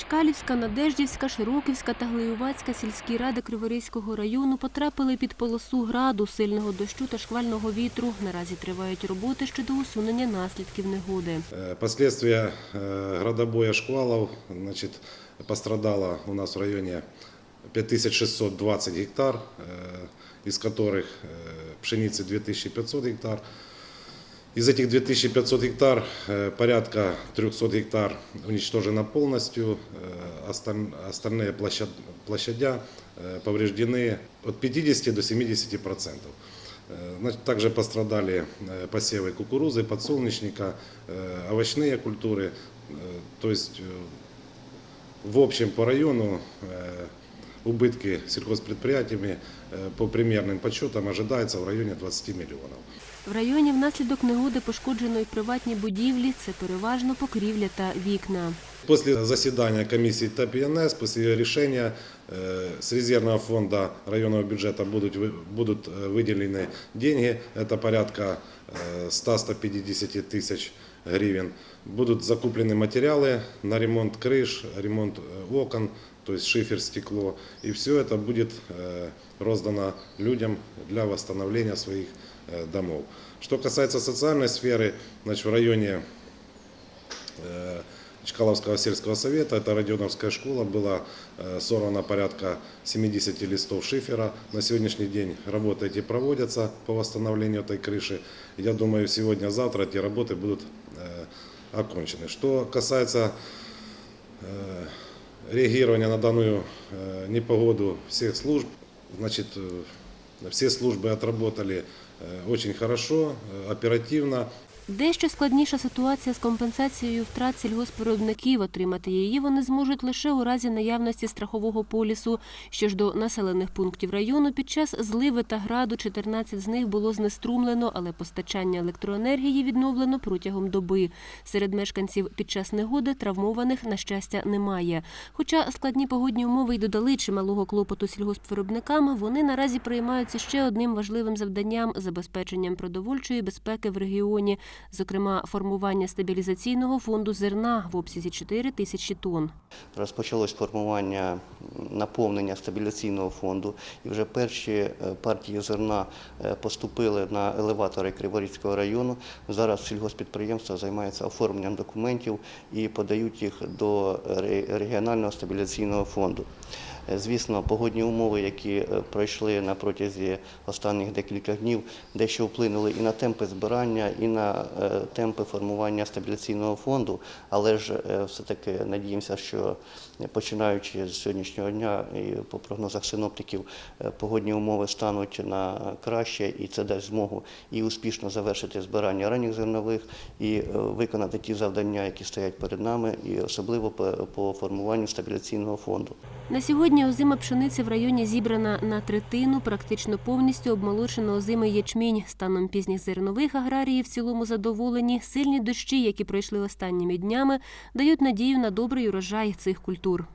Чкалівська, Надеждівська, Широківська та Глеювацька сільські ради Криворізького району потрапили під полосу граду, сильного дощу та шквального вітру. Наразі тривають роботи щодо усунення наслідків негоди. Э, Последствия э, градобоя шквалов значит, пострадало у нас в районе 5620 гектар, э, из которых э, пшеницы 2500 гектар. Из этих 2500 гектар э, порядка 300 гектар уничтожено полностью, э, осталь- остальные площад- площадя э, повреждены от 50 до 70 процентов. Также пострадали посевы кукурузы, подсолнечника, овощные культуры. То есть в общем по району убытки сельхозпредприятиями по примерным подсчетам ожидается в районе 20 миллионов. В районі внаслідок негоди пошкоджено й приватні будівлі. Це переважно покрівля та вікна. После заседания комиссии ТАП-ИНС, после ее решения э, с резервного фонда районного бюджета будут, вы- будут э, выделены деньги, это порядка э, 100-150 тысяч гривен. Будут закуплены материалы на ремонт крыш, ремонт э, окон, то есть шифер, стекло. И все это будет э, роздано людям для восстановления своих э, домов. Что касается социальной сферы, значит, в районе Чкаловского сельского совета, это Родионовская школа, было сорвано порядка 70 листов шифера. На сегодняшний день работы эти проводятся по восстановлению этой крыши. Я думаю, сегодня-завтра эти работы будут окончены. Что касается э, реагирования на данную э, непогоду всех служб, значит, э, все службы отработали э, очень хорошо, э, оперативно. Дещо складніша ситуація з компенсацією втрат сільгоспвиробників. Отримати її вони зможуть лише у разі наявності страхового полісу. Що ж до населених пунктів району, під час зливи та граду 14 з них було знеструмлено, але постачання електроенергії відновлено протягом доби. Серед мешканців під час негоди травмованих, на щастя, немає. Хоча складні погодні умови й додали чималого клопоту сільгоспвиробникам, вони наразі приймаються ще одним важливим завданням забезпеченням продовольчої безпеки в регіоні, зокрема формування стабілізаційного фонду зерна в обсязі 4 тисячі тонн. Розпочалось формування наповнення стабіляційного фонду, і вже перші е, партії зерна е, поступили на елеватори Криворізького району. Зараз сільгоспідприємства займаються оформленням документів і подають їх до регіонального стабіляційного фонду. Е, Звісно, погодні умови, які е, пройшли на протязі останніх декілька днів, дещо вплинули і на темпи збирання, і на е, темпи формування стабіляційного фонду. Але ж все-таки надіємося, що починаючи з сьогоднішнього дня, і по прогнозах синоптиків, погодні умови стануть на краще, і це дасть змогу і успішно завершити збирання ранніх зернових, і виконати ті завдання, які стоять перед нами, і особливо по формуванню стабіляційного фонду. На сьогодні озима пшениці в районі зібрана на третину, практично повністю обмолочено озимий ячмінь. Станом пізніх зернових аграрії в цілому задоволені. Сильні дощі, які пройшли останніми днями, дають надію на добрий урожай цих культур.